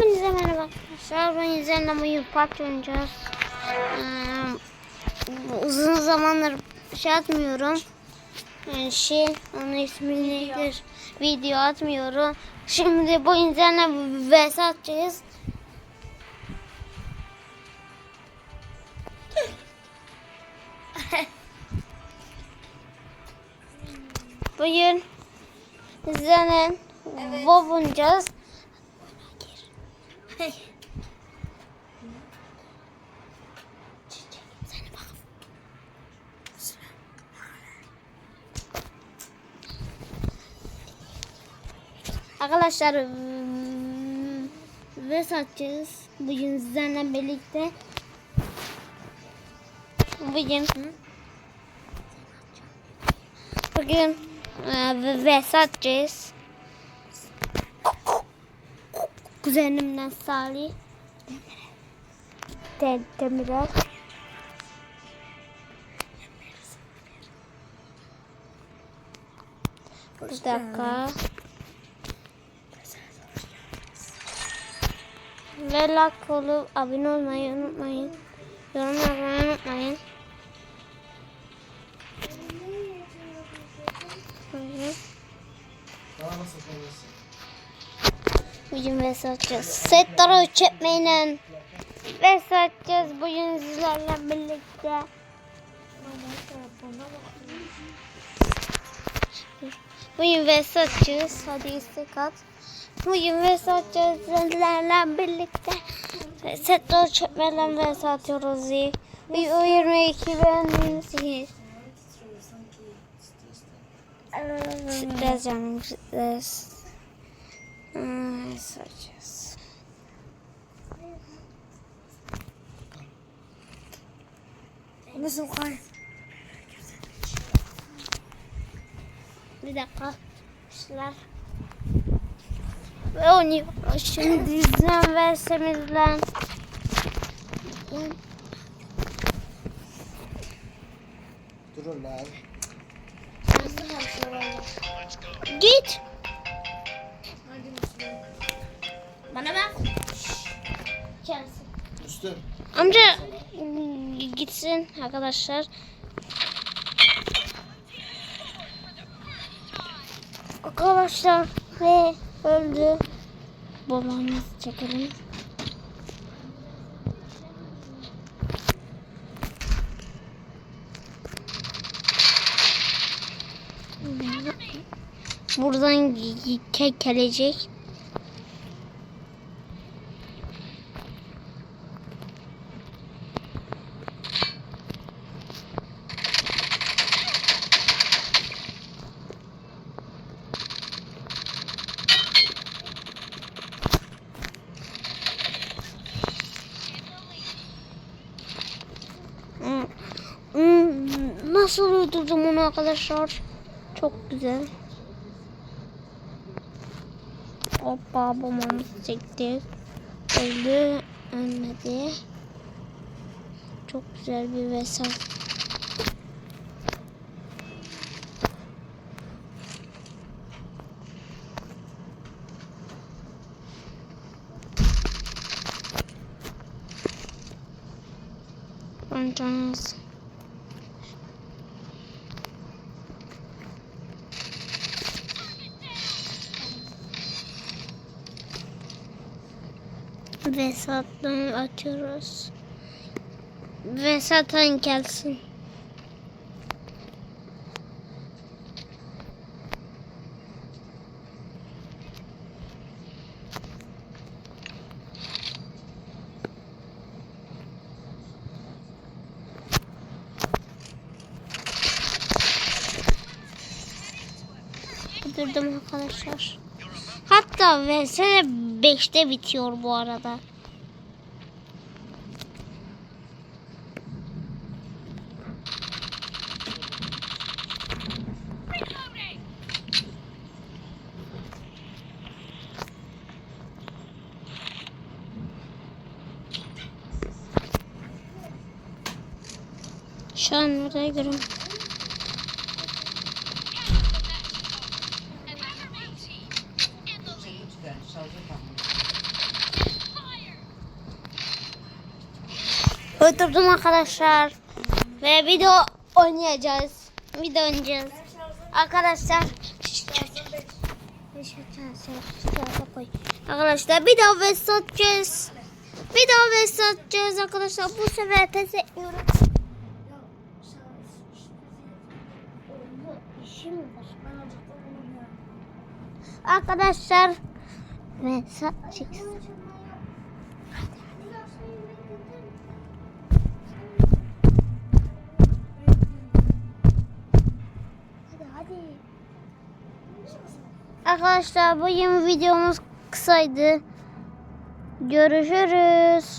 Hepinize merhaba arkadaşlar. Ben üzerine Mayu Part oynayacağız. Ee, uzun zamandır şey atmıyorum. Yani şey, onun ismi nedir? Video atmıyorum. Şimdi bu üzerine vs atacağız. Bugün üzerine evet. WoW oynayacağız. Arkadaşlar ıı, ve satacağız. Bugün sizlerle birlikte. Bugün bugün ıı, ve satacağız. Kuzenimden Salih. De Demirel. Bir dakika. Ve like olup abone olmayı unutmayın. Yorum yapmayı unutmayın. Hı. Daha nasıl kalıyorsun? Bugün ve satacağız. Setleri çekmeyin. Ve satacağız bugün sizlerle birlikte. Bugün ve satacağız. Hadi istek at. Bugün ve satacağız sizlerle birlikte. Setleri çekmeyle ve satıyoruz. O 22 beğendiğiniz Stres canım stres. Hmm, satacağız. Nasıl kay? Bir dakika. İşler. Ve oynuyoruz. Şimdi izlen versemizle. Durun lan. Git. Bana bak. Gelsin. Üstüm. Amca ıı, gitsin arkadaşlar. Arkadaşlar ve öldü. Babamız çekelim. Buradan ke gelecek. Hmm, hmm, Nasıl öldürdüm onu arkadaşlar? Çok güzel. Hoppa bombamız çekti. Öldü. Ölmedi. Çok güzel bir vesat. Oynayacağız. Vesat'tan atıyoruz. Vesat'tan gelsin. Durdum arkadaşlar. Hatta VS 5'te bitiyor bu arada. Şu an oraya görüyorum. Oturdum arkadaşlar. Ve video oynayacağız. Video oynayacağız. Arkadaşlar. Arkadaşlar video ve satacağız. Video ve satacağız arkadaşlar. Bu sefer pes etmiyorum. Var. Arkadaşlar ve. Arkadaşlar bu yeni videomuz kısaydı. Görüşürüz.